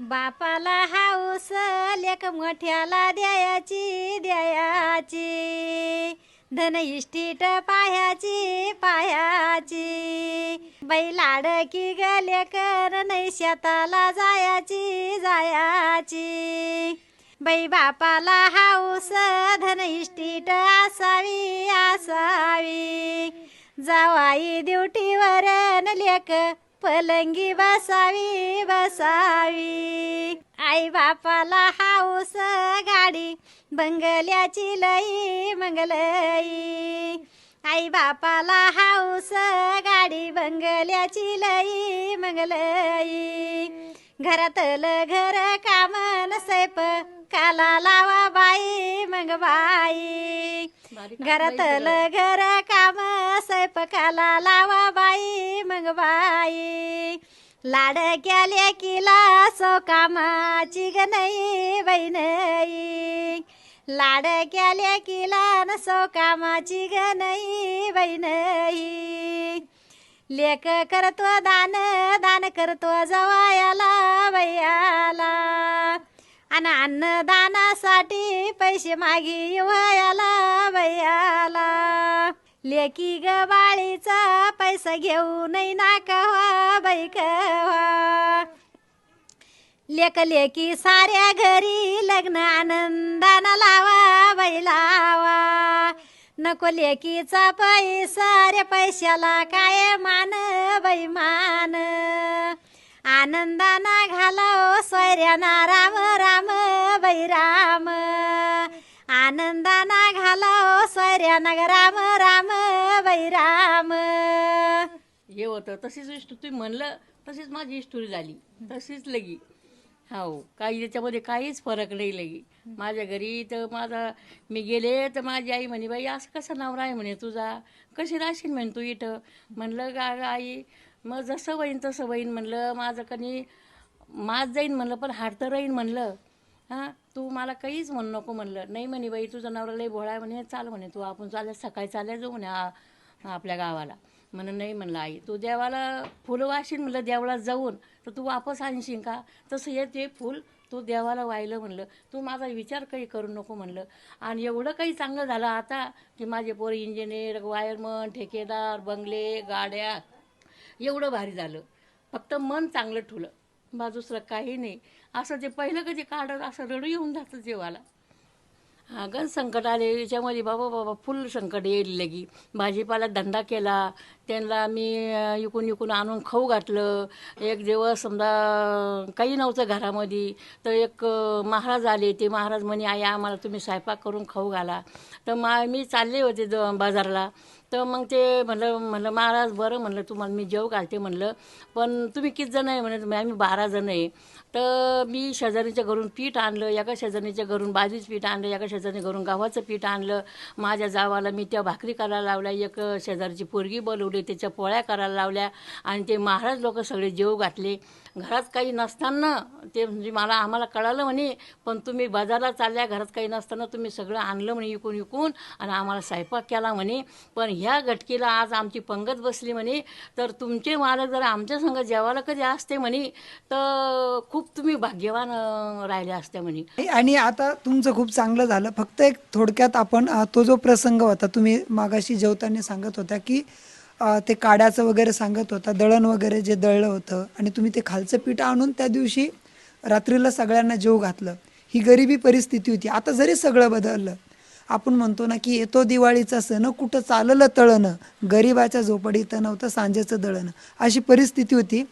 बापाला हाऊस लेक मोठ्याला द्यायाची द्यायाची. धन इष्टीट पायाची पायाची बाई लाडकी गले कर नाही शेताला जायाची जायाची. बाई बापाला हाऊस धन इष्टीट असावी असावी. जावाई ड्युटीवर न लेक पलंगी बसावी बसावी. आई बापाला हाऊस गाडी बंगल्याची लई मंगलई. आई बापाला हाऊस गाडी बंगल्याची लई मंगलई. घरातलं घर काम नसैप काला लावा बाई मग बाई. घरातलं घर काम स्वयंपाकाला लावा बाई मग बाई लाडक्या लेकीला सो कामाची ग नाही बहिणई नाही. लाडक्या लेकीला न सो कामाची ग नाही बहिणई लेख लेक करतो दान दान करतो जवायाला बयाला आणि अन्नदानासाठी पैसे मागी वयाला बयाला लेकी ग बाळीचा पैसा घेऊ नाही ना कवा बाई कवा लेक लेकी साऱ्या घरी लग्न आनंदाना लावा बाई लावा. नको लेकीचा पैसा रे पैशाला काय मान बाई मान आनंदाना घालाव सोयऱ्याना राम राम बाई राम मला ओ सोयऱ्याना ग राम राम बैराम. राम हे होतं. तशीच इष्ट तुम्ही म्हणलं तशीच माझी स्टोरी झाली. तशीच लगी. हो काही त्याच्यामध्ये काहीच फरक नाही लगी. माझ्या घरी तर माझा मी गेले तर माझी आई म्हणे बाई असं कसं नवरा आहे म्हणे तुझा? कशी राहशील म्हणे तू इथं? म्हणलं गा गा आई मग जसं होईन तसं होईन म्हणलं माझं कणी मात जाईन म्हणलं पण हाड तर राहीन म्हणलं. हां तू मला काहीच म्हणू नको म्हणलं. नाही म्हणे बाई तुझं नवरा लई भोळा आहे म्हणे चाल म्हणे तू. आपण चालल्या सकाळी चालल्या जाऊ म्हणे आपल्या गावाला. म्हणून नाही म्हणलं आई. तू देवाला फुलं वाशील म्हणलं देवाला जाऊन तर तू वापस आणशीन का? तसं हे ते फुल तू देवाला वाहिलं म्हणलं. तू माझा विचार काही करू नको म्हणलं. आणि एवढं काही चांगलं झालं आता की माझे पोरं इंजिनियर वायरमन ठेकेदार बंगले गाड्या एवढं भारी झालं. फक्त मन चांगलं ठुलं. बा दुसरं काही नाही. असं जे पहिलं कधी काढत असं रडू येऊन जातं जेवाला. अगं संकट आले याच्यामध्ये बाबा बाबा फुल संकट येईल लगी. भाजीपाला धंदा केला त्यांना मी इकून इकून आणून खाऊ घातलं. एक दिवस समजा काही नव्हतं घरामध्ये तर एक महाराज आले. ते महाराज म्हणे आई आम्हाला तुम्ही स्वयंपाक करून खाऊ घाला. तर मा मी चालले होते द बाजारला. तर मग ते म्हणलं म्हणलं महाराज बरं म्हणलं तुम्हाला मी जेव घालते म्हणलं. पण तुम्ही किती जण आहे? म्हणे आम्ही बारा जण आहे. तर मी शेजारीच्या घरून पीठ आणलं एका शेजारीच्या घरून बाजरीच पीठ आणलं एका शेजारी घरून गव्हाचं पीठ आणलं. माझ्या जावाला मी त्या भाकरी करायला लावल्या. एक शेजारची पोरगी बोलवली. त्याच्या पोळ्या करायला लावल्या आणि ते महाराज लोक सगळे जेव घातले. घरात काही नसताना ते म्हणजे मला आम्हाला कळालं म्हणे पण तुम्ही बाजारला चालल्या घरात काही नसताना तुम्ही सगळं आणलं म्हणे इकून इकून आणि आम्हाला स्वयंपाक केला म्हणे. पण ह्या घटकेला आज आमची पंगत बसली म्हणे. तर तुमचे मालक जर आमच्या संग जेवायला कधी असते म्हणे तर खूप तुम्ही भाग्यवान राहिले असते म्हणे. आणि आता तुमचं खूप चांगलं झालं. फक्त एक थोडक्यात आपण तो जो प्रसंग होता तुम्ही मागाशी जेवताना सांगत होता की ते काड्याचं वगैरे सांगत होता दळण वगैरे जे दळलं होतं आणि तुम्ही ते खालचं पीठ आणून त्या दिवशी रात्रीला सगळ्यांना जेव घातलं. ही गरिबी परिस्थिती होती. आता जरी सगळं बदललं आपण म्हणतो ना की येतो दिवाळीचा सण कुठं चाललं तळणं गरिबाच्या झोपडीत नव्हतं सांजेचं दळणं अशी परिस्थिती होती.